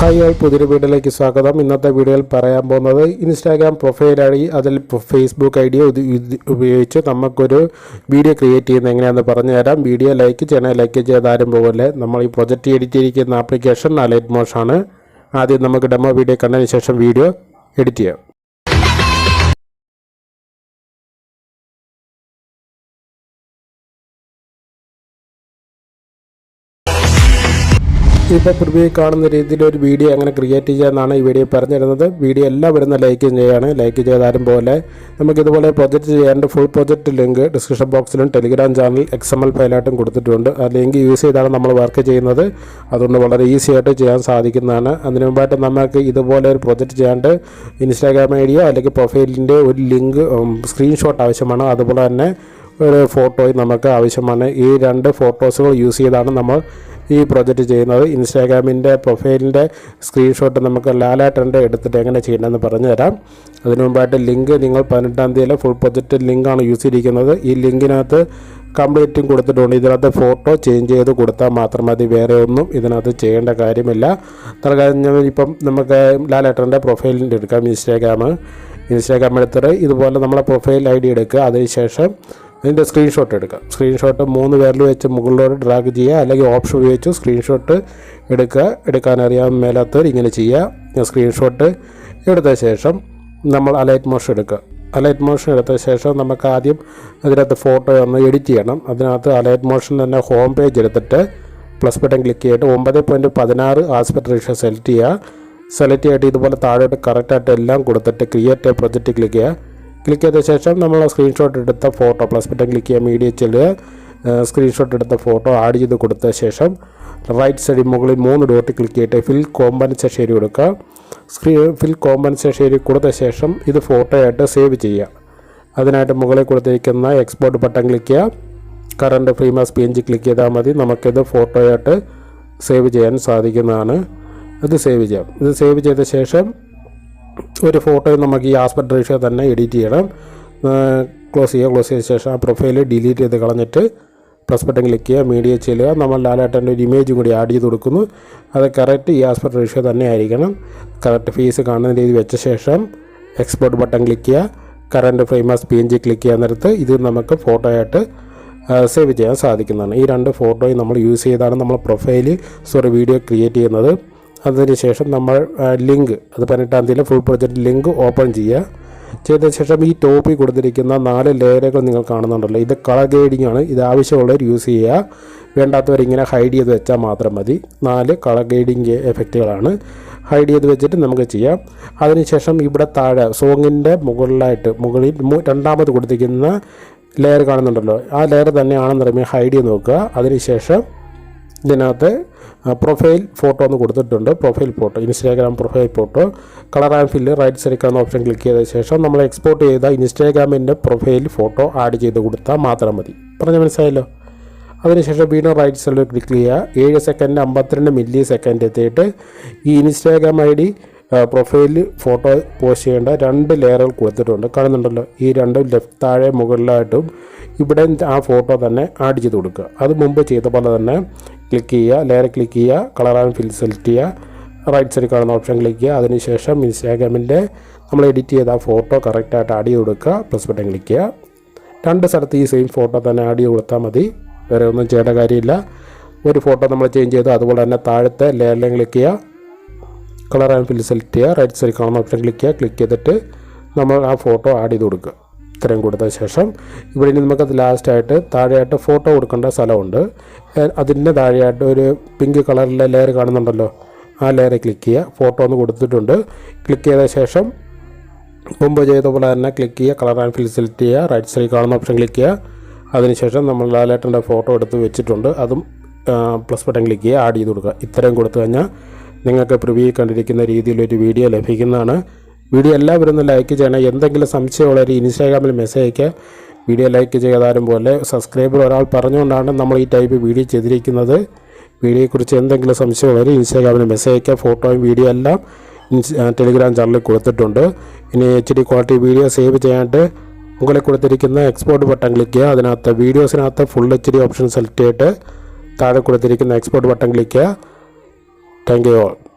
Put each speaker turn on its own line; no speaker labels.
Hi all പുതിയൊരു വീഡിയോയിലേക്ക് സ്വാഗതം. ഇന്നത്തെ വീഡിയോയിൽ പറയാൻ പോകുന്നത് ഇൻസ്റ്റാഗ്രാം പ്രൊഫൈൽ ഐ അതിൽ ഫേസ്ബുക്ക് ഐ ഡി ഉപയോഗിച്ച് നമുക്കൊരു വീഡിയോ ക്രിയേറ്റ് ചെയ്യുന്നത് എങ്ങനെയാണെന്ന് പറഞ്ഞു തരാം. വീഡിയോ ലൈക്ക് ചെയ്യണേ ലൈക്ക് ചെയ്താലും പോലെ നമ്മൾ ഈ പ്രൊജക്റ്റ് എഡിറ്റ് ചെയ്തിരിക്കുന്ന ആപ്ലിക്കേഷൻ അലൈറ്റ് മോഷാണ് ആദ്യം നമുക്ക് ഡെമോ വീഡിയോ കണ്ടതിന് ശേഷം വീഡിയോ എഡിറ്റ് ചെയ്യാം. ഇപ്പോൾ പ്രിവ്യൂ കാണുന്ന രീതിയിൽ ഒരു വീഡിയോ എങ്ങനെ ക്രിയേറ്റ് ചെയ്യാമെന്നാണ് ഈ വീഡിയോ പറഞ്ഞിരുന്നത്. വീഡിയോ എല്ലാം വരുന്ന ലൈക്ക് ചെയ്യാണ് ലൈക്ക് ചെയ്താലും പോലെ നമുക്കിതുപോലെ പ്രൊജക്റ്റ് ചെയ്യാണ്ട് ഫുൾ പ്രൊജക്റ്റ് ലിങ്ക് ഡിസ്ക്രിപ്ഷൻ ബോക്സിലും Telegram channel X M L ഫയലായിട്ടും കൊടുത്തിട്ടുണ്ട്. ആ ലിങ്ക് യൂസ് ചെയ്താണ് നമ്മൾ വർക്ക് ചെയ്യുന്നത്. അതുകൊണ്ട് വളരെ ഈസി ആയിട്ട് ചെയ്യാൻ സാധിക്കുന്നതാണ്. അതിനു മുമ്പായിട്ട് നമുക്ക് ഇതുപോലെ ഒരു പ്രൊജക്റ്റ് ചെയ്യാണ്ട് ഇൻസ്റ്റാഗ്രാം ഐ ഡിയോ അല്ലെങ്കിൽ പ്രൊഫൈലിന്റെ ഒരു ലിങ്ക് സ്ക്രീൻഷോട്ട് ആവശ്യമാണ്. അതുപോലെ തന്നെ ഒരു ഫോട്ടോയും നമുക്ക് ആവശ്യമാണ്. ഈ രണ്ട് ഫോട്ടോസുകൾ യൂസ് ചെയ്താണ് നമ്മൾ ഈ പ്രൊജക്റ്റ് ചെയ്യുന്നത്. ഇൻസ്റ്റാഗ്രാമിന്റെ പ്രൊഫൈലിന്റെ സ്ക്രീൻഷോട്ട് നമുക്ക് ലാലാ ലാലാട്ടന്റെ എടുത്തിട്ട് എങ്ങനെ ചെയ്യണമെന്ന് പറഞ്ഞു തരാം അതിനു മുമ്പായിട്ട് ലിങ്ക് നിങ്ങൾ പതിനെട്ടാം തീയതിയിലെ ഫുൾ പ്രൊജക്റ്റ് ലിങ്കാണ് യൂസ് ചെയ്തിരിക്കുന്നത്. ഈ ലിങ്കിനകത്ത് കംപ്ലീറ്റും കൊടുത്തിട്ടുണ്ട്. ഇതിനകത്ത് ഫോട്ടോ ചേഞ്ച് ചെയ്ത് കൊടുത്താൽ മാത്രം മതി. വേറെ ഒന്നും ഇതിനകത്ത് ചെയ്യേണ്ട കാര്യമില്ല. തൽക്കാലം ഇപ്പം നമുക്ക് ലാലേട്ടന്റെ പ്രൊഫൈലിന്റെ എടുക്കാം. ഇൻസ്റ്റാഗ്രാം. ഇൻസ്റ്റാഗ്രാം എടുത്തിട്ട് ഇതുപോലെ നമ്മളെ പ്രൊഫൈൽ ഐ ഡി എടുക്കുക. അതിനുശേഷം അതിന്റെ സ്ക്രീൻഷോട്ട് എടുക്കാം. സ്ക്രീൻഷോട്ട് മൂന്ന് പേരിൽ വെച്ച് മുകളിലോട്ട് ഡ്രാഗ് ചെയ്യുക അല്ലെങ്കിൽ ഓപ്ഷൻ ഉപയോഗിച്ച് സ്ക്രീൻഷോട്ട് എടുക്കുക. എടുക്കാൻ എടുക്കാനറിയാൻ മേലാത്തവർ ഇങ്ങനെ ചെയ്യുക. സ്ക്രീൻഷോട്ട് എടുത്ത ശേഷം നമ്മൾ അലൈറ്റ് മോഷൻ എടുക്കുക. അലൈറ്റ് മോഷൻ എടുത്ത ശേഷം നമുക്ക് ആദ്യം അതിനകത്ത് ഫോട്ടോ ഒന്ന് എഡിറ്റ് ചെയ്യണം. അതിനകത്ത് അലൈറ്റ് മോഷൻ തന്നെ ഹോം പേജ് എടുത്തിട്ട് പ്ലസ് ബട്ടൺ ക്ലിക്ക് ചെയ്തിട്ട് ഒമ്പത് പോയിന്റ് പതിനാറ് ആസ്പെക്ട് റേഷ്യോ സെലക്ട് ചെയ്യുക. സെലക്ട് ചെയ്തിട്ട് ഇതുപോലെ താഴോട്ട് കറക്റ്റായിട്ട് എല്ലാം കൊടുത്തിട്ട് ക്രിയേറ്റ് പ്രൊജക്റ്റ് ക്ലിക്ക് ചെയ്യുക. ക്ലിക്ക് ചെയ്ത ശേഷം നമ്മൾ സ്ക്രീൻഷോട്ട് എടുത്ത ഫോട്ടോ പ്ലസ് ബട്ടൺ ക്ലിക്ക് ചെയ്യാം മീഡിയ ചെല്ലുക. സ്ക്രീൻഷോട്ട് എടുത്ത ഫോട്ടോ ആഡ് ചെയ്ത് കൊടുത്ത ശേഷം റൈറ്റ് സൈഡിൽ മുകളിൽ മൂന്ന് ഡോട്ട് ക്ലിക്ക് ചെയ്തിട്ട് ഫിൽ കോമ്പൻസേഷൻ ഏരിയ കൊടുക്കുക. സ്ക്രീൻ ഫിൽ കോമ്പൻസേഷൻ ഏരിയ കൊടുത്ത ശേഷം ഇത് ഫോട്ടോ ആയിട്ട് സേവ് ചെയ്യുക. അതിനായിട്ട് മുകളിൽ കൊടുത്തിരിക്കുന്ന എക്സ്പോർട്ട് ബട്ടൺ ക്ലിക്ക് ചെയ്യുക. Current frame as P N G click ചെയ്താൽ മതി. നമുക്കിത് ഫോട്ടോയായിട്ട് സേവ് ചെയ്യാൻ സാധിക്കുന്നതാണ്. ഇത് സേവ് ചെയ്യാം. ഇത് സേവ് ചെയ്ത ശേഷം ഒരു ഫോട്ടോ നമുക്ക് ഈ ആസ്പെക്ട് റേഷ്യോ തന്നെ എഡിറ്റ് ചെയ്യണം. ക്ലോസ് ചെയ്യുക ക്ലോസ് ചെയ്ത ശേഷം ആ പ്രൊഫൈൽ ഡിലീറ്റ് ചെയ്ത് കളഞ്ഞിട്ട് പ്ലസ് ബട്ടൺ ക്ലിക്ക് ചെയ്യുക മീഡിയ ചെല്ലുക. നമ്മൾ ലാലേട്ടന്റെ ഒരു ഇമേജും കൂടി ആഡ് ചെയ്ത് കൊടുക്കുന്നു. അത് കറക്റ്റ് ഈ ആസ്പെക്ട് റേഷ്യോ തന്നെ ആയിരിക്കണം. കറക്റ്റ് ഫീസ് കാണുന്ന രീതി വെച്ച ശേഷം എക്സ്പോർട്ട് ബട്ടൺ ക്ലിക്ക് ചെയ്യുക. Current frame as P N G click ചെയ്യാൻ നേരത്ത് ഇത് നമുക്ക് ഫോട്ടോ ആയിട്ട് സേവ് ചെയ്യാൻ സാധിക്കുന്നതാണ്. ഈ രണ്ട് ഫോട്ടോയും നമ്മൾ യൂസ് ചെയ്താണ് നമ്മൾ പ്രൊഫൈൽ സോറി വീഡിയോ ക്രിയേറ്റ് ചെയ്യുന്നത്. അതിനുശേഷം നമ്മൾ ലിങ്ക് അത് പതിനെട്ടാം തീയതി ഫുൾ പ്രൊജക്റ്റ് ലിങ്ക് ഓപ്പൺ ചെയ്യുക. ചെയ്ത ശേഷം ഈ ടോപ്പിൽ കൊടുത്തിരിക്കുന്ന നാല് ലെയറുകൾ നിങ്ങൾ കാണുന്നുണ്ടല്ലോ. ഇത് കളർ ഗ്രേഡിംഗ് ആണ്. ഇത് ആവശ്യമുള്ളവർ യൂസ് ചെയ്യുക. വേണ്ടാത്തവർ ഇങ്ങനെ ഹൈഡ് ചെയ്ത് വെച്ചാൽ മാത്രം മതി. നാല് കളർ ഗ്രേഡിംഗ് എഫക്റ്റുകളാണ് ഹൈഡ് ചെയ്ത് വെച്ചിട്ട് നമുക്ക് ചെയ്യാം. അതിനുശേഷം ഇവിടെ താഴെ സോങ്ങിന്റെ മുകളിലായിട്ട് മുകളിൽ രണ്ടാമത് കൊടുത്തിരിക്കുന്ന ലെയർ കാണുന്നുണ്ടല്ലോ. ആ ലെയർ തന്നെയാണെന്ന് പറയുമ്പോൾ ഹൈഡ് ചെയ്ത് നോക്കുക. അതിനുശേഷം ഇതിനകത്ത് പ്രൊഫൈൽ ഫോട്ടോ ഒന്ന് കൊടുത്തിട്ടുണ്ട്. Profile photo Instagram profile photo colour and fill right side കാണുന്ന ഓപ്ഷൻ ക്ലിക്ക് ചെയ്ത ശേഷം നമ്മൾ എക്സ്പോർട്ട് ചെയ്ത ഇൻസ്റ്റാഗ്രാമിന്റെ പ്രൊഫൈൽ ഫോട്ടോ ആഡ് ചെയ്ത് കൊടുത്താൽ മാത്രം മതി. പറഞ്ഞ മനസ്സിലായല്ലോ? അതിനുശേഷം വീണ്ടും റൈറ്റ് സൈഡിൽ ക്ലിക്ക് ചെയ്യുക. ഏഴ് സെക്കൻഡ് അമ്പത്തിരണ്ട് മില്ലി സെക്കൻഡ് എത്തിയിട്ട് ഈ Instagram I D profile photo post ചെയ്യേണ്ട രണ്ട് ലെയറുകൾ കൊടുത്തിട്ടുണ്ട്. കാണുന്നുണ്ടല്ലോ ഈ രണ്ടും ലെഫ്റ്റ് താഴെ മുകളിലായിട്ടും ഇവിടെ ആ ഫോട്ടോ തന്നെ ആഡ് ചെയ്ത് കൊടുക്കുക. അത് മുമ്പ് ചെയ്ത പോലെ തന്നെ ക്ലിക്ക് ചെയ്യുക ലെയർ ക്ലിക്ക് ചെയ്യുക കളർ ആൻഡ് ഫിൽ സെലക്ട് ചെയ്യുക റൈറ്റ് സൈഡിൽ കാണുന്ന ഓപ്ഷൻ ക്ലിക്ക് ചെയ്യുക. അതിനുശേഷം ഇൻസ്റ്റാഗ്രാമിന്റെ നമ്മൾ എഡിറ്റ് ചെയ്ത ആ ഫോട്ടോ കറക്റ്റായിട്ട് ആഡ് ചെയ്ത് കൊടുക്കുക പ്ലസ് ബട്ടൺ ക്ലിക്ക് ചെയ്യുക. രണ്ട് സ്ഥലത്ത് ഈ സെയിം ഫോട്ടോ തന്നെ ആഡ് ചെയ്ത് കൊടുത്താൽ മതി. വേറെ ഒന്നും ചെയ്യേണ്ട കാര്യമില്ല. ഒരു ഫോട്ടോ നമ്മൾ ചേഞ്ച് ചെയ്ത് അതുപോലെ തന്നെ താഴത്തെ ലെയറിലും ക്ലിക്ക് ചെയ്യുക. ആൻഡ് ഫിൽ സെലക്ട് ചെയ്യുക. റൈറ്റ് സൈഡിൽ കാണുന്ന ഓപ്ഷൻ ക്ലിക്ക് ചെയ്യുക. ക്ലിക്ക് ചെയ്തിട്ട് നമ്മൾ ആ ഫോട്ടോ ആഡ് ചെയ്ത് കൊടുക്കുക. ഇത്രയും കൊടുത്ത ശേഷം ഇവിടെ ഇനി നമുക്കത് ലാസ്റ്റായിട്ട് താഴെയായിട്ട് ഫോട്ടോ കൊടുക്കേണ്ട സ്ഥലമുണ്ട്. അതിന്റെ താഴെയായിട്ട് ഒരു പിങ്ക് കളറിലെ ലെയർ കാണുന്നുണ്ടല്ലോ. ആ ലെയറെ ക്ലിക്ക് ചെയ്യുക. ഫോട്ടോ ഒന്ന് കൊടുത്തിട്ടുണ്ട്. ക്ലിക്ക് ചെയ്ത ശേഷം മുമ്പ് ചെയ്ത പോലെ തന്നെ ക്ലിക്ക് ചെയ്യുക. കളർ ആൻഡ് ഫിൽ സെലക്ട് ചെയ്യുക. റൈറ്റ് സൈഡിൽ കാണുന്ന ഓപ്ഷൻ ക്ലിക്ക് ചെയ്യുക. അതിനുശേഷം നമ്മൾ ലാലേട്ടന്റെ ഫോട്ടോ എടുത്ത് വെച്ചിട്ടുണ്ട്. അതും പ്ലസ് ബട്ടൺ ക്ലിക്ക് ചെയ്യുക. ആഡ് ചെയ്ത് കൊടുക്കുക. ഇത്രയും കൊടുത്തു കഴിഞ്ഞാൽ നിങ്ങൾക്ക് പ്രിവ്യൂ കണ്ടിരിക്കുന്ന രീതിയിലൊരു വീഡിയോ ലഭിക്കുന്നതാണ്. വീഡിയോ എല്ലാവരും ഒന്ന് ലൈക്ക് ചെയ്യണം. എന്തെങ്കിലും സംശയമുള്ളവർ ഇൻസ്റ്റാഗ്രാമിൽ മെസ്സേജ് അയക്കുക വീഡിയോ ലൈക്ക് ചെയ്താലും പോലെ സബ്സ്ക്രൈബർ ഒരാൾ പറഞ്ഞുകൊണ്ടാണ് നമ്മൾ ഈ ടൈപ്പ് വീഡിയോ ചെയ്തിരിക്കുന്നത്. വീഡിയോയെക്കുറിച്ച് എന്തെങ്കിലും സംശയമുള്ളവർ ഇൻസ്റ്റാഗ്രാമിൽ മെസ്സേജ് അയക്കുക ഫോട്ടോയും വീഡിയോ എല്ലാം ടെലിഗ്രാം ചാനലിൽ കൊടുത്തിട്ടുണ്ട്. ഇനി H D quality video save ചെയ്യാനായിട്ട് മുകളിൽ കൊടുത്തിരിക്കുന്ന എക്സ്പോർട്ട് ബട്ടൺ ക്ലിക്ക് ചെയ്യുക. അതിനകത്ത് വീഡിയോസിനകത്ത് full H D option select ചെയ്തിട്ട് താഴെ കൊടുത്തിരിക്കുന്ന എക്സ്പോർട്ട് ബട്ടൺ ക്ലിക്ക് ചെയ്യുക. 传给我。